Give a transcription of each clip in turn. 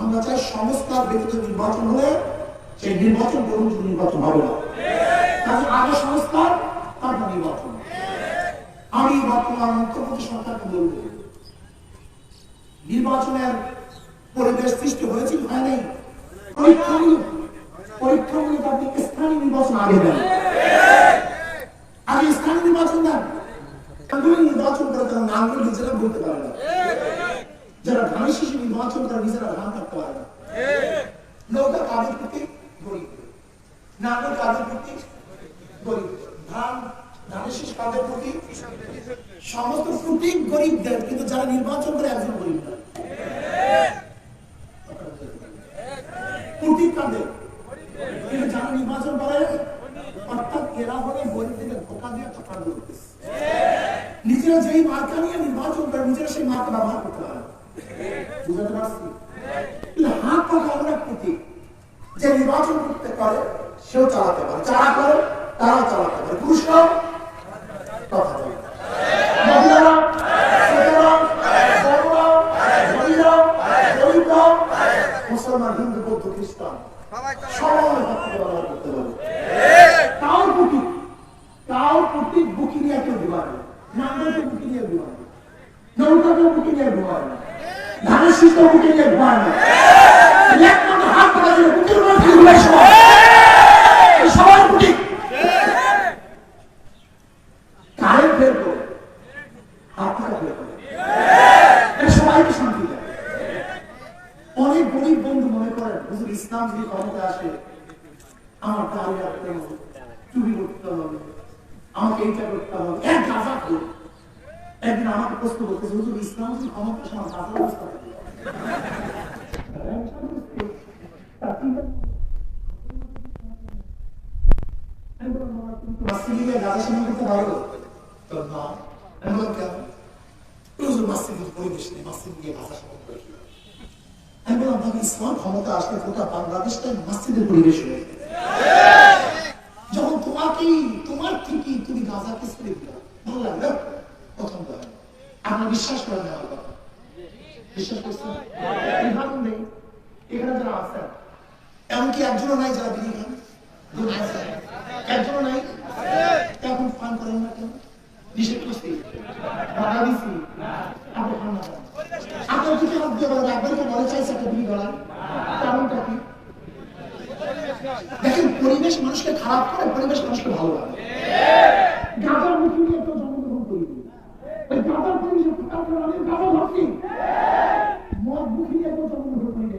আমরা চাই সংস্কার ব্যতীত নির্বাচন হলে সেই নির্বাচন করুন নির্বাচন হবে না। আগে সংস্কার, তারপর নির্বাচন। আমি বর্তমান মুখ্যমন্ত্রী সরকারকে বলব, নির্বাচনের পরিবেশ সৃষ্টি হয়েছিল হয় নাই? পরীক্ষামূলক পরীক্ষামূলক আপনি স্থানীয় নির্বাচন আগে দেন। আগে স্থানীয় নির্বাচন দেন। আন্দোলন নির্বাচন করে তারা নামগুলো নিজেরা বলতে পারে না। যারা ধানের শিশু নির্বাচন তারা নিজেরা ধান কাটতে পারে না। নৌকা প্রতি গরিব? নাগর প্রতি গরিব? ধান করে দিয়ে নিজেরা যেই মার্কা নিয়ে নির্বাচন করে, নিজেরা সেই মার্কা ব্যবহার করতে পারে বুঝতে পারছি হাত পাখা এমন এক যে নির্বাচন করতে পারে, সেও চালাতে পারে। যারা করে, তারাও চালাতে পারে। পুরুষরাও কথা ব্যবহার করতে পারে। তাও প্রতীক তাও প্রতীক বুকি নিয়ে কেউ বিমানে নাঙ্গলকে বুকি নিয়ে বিমানে নৌকাকে বুকি ধানের শীত বুকি নিয়ে শান্তি দেয় অনেক গরিব বন্ধু মনে করেন ইসলাম যদি ক্ষমতা আসে, আমার গাড়ি রাখতে হবে চুরি করতে হবে আমাকে এইটা করতে হবে। এক গাজা করুন একদিন আমাকে প্রশ্ন করতেছে হুজুর ইসলাম যদি ক্ষমতা আসে আমার অবস্থা হবে। আমি বললাম, "বাবা, তুমি তো মাসজিদে গিয়ে গাজা সেবন করতে পারো?" তো, "না।" আমি বললাম, "কেন?" হুজুর মাসজিদের পরিবেশ নেই মাসজিদ গিয়ে গাজা কি ক্ষমতা গোটা বাংলাদেশটা হয়ে যখন তোমাকেই তোমার ঠিকই তুমি ছেড়ে দিলা ভালো লাগল আপনার বিশ্বাস না কথা। বিশ্বাস করছেন? উদাহরণ নেই। এখানে যারা আছেন এমনকি একজনও নাই যারা বিড়ি খান একজনও নাই? এখন পান করেন না কেন? নিষেধ করছি। বাধা দিছি। আপনি খান না আপনার দিকে হাত দিয়ে বলেন, একবার কি মনে চাইছে একটা বিড়ি গলায়? কারণটা কি? দেখেন, পরিবেশ মানুষকে খারাপ করে, পরিবেশ মানুষকে ভালো লাগে গাজার মুখী নিয়ে কেউ জন্মগ্রহণ করিনি ওই গাজার পরিবেশে থাকার কারণে আমি গাজা ধরছি মদ মুখী নিয়ে কেউ জন্মগ্রহণ করিনি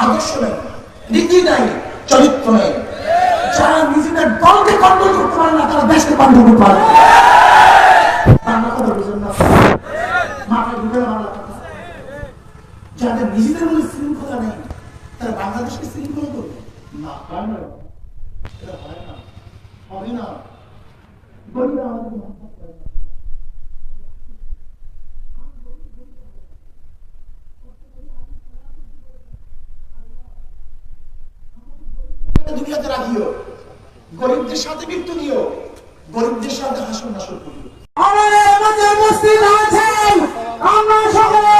আদর্শ নেই, নীতি নেই, চরিত্র নেই। যারা নিজেদের দলকে কন্ট্রোল করতে পারে না, তারা দেশকে কন্ট্রোল করতে পারে। বাংলা বাংলা যাদের নিজেদের মধ্যে শৃঙ্খলা নেই, তারা বাংলাদেশকে শৃঙ্খলা করবে। না, হয় না। হবে না। করে না। দুনিয়াতে রাখিও। গরিবদের সাথে মৃত্যু নিও। গরিবদের সাথে হাসন নাসর করিও। আমাদের মধ্যে মুসলিম আছেন আমরা সকলে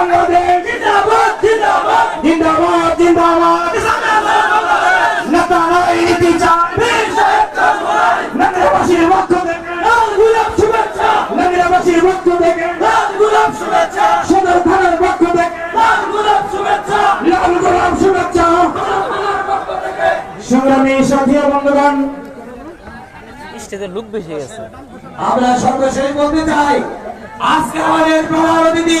বাংলাদেশ। জিন্দাবাদ জিন্দাবাদ। জিন্দাবাদ জিন্দাবাদ। নেতা নয় নীতি চাই নগরবাসীর পক্ষ থেকে। নগরবাসীর পক্ষ থেকে। সদর থানার পক্ষ থেকে। লাল গোলাপ শুভেচ্ছা। সংগ্রামী সাথী বন্ধুগণ স্টেজে লুক বেশি গেছে। আমরা সর্বশেষ বলতে চাই আজকে আমাদের প্রধান অতিথি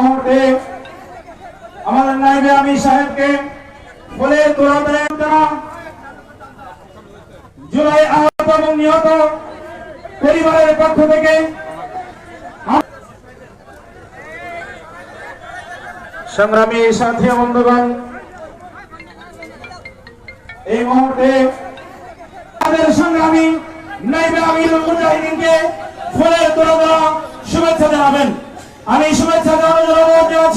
মুহূর্তে আমাদের নাইবে আমি সাহেবকে ফুলের তোলা দ্বারা জুলাই আহত এবং নিহত পরিবারের পক্ষ থেকে সংগ্রামী সাথী বন্ধুগণ, এই মুহূর্তে আমাদের সংগ্রামী নাইবে আমিরুল মুজাহিদিনকে ফুলের তোলা দেওয়া শুভেচ্ছা জানাবেন। আমি শুভেচ্ছা জানানোর জন্য অনুরোধ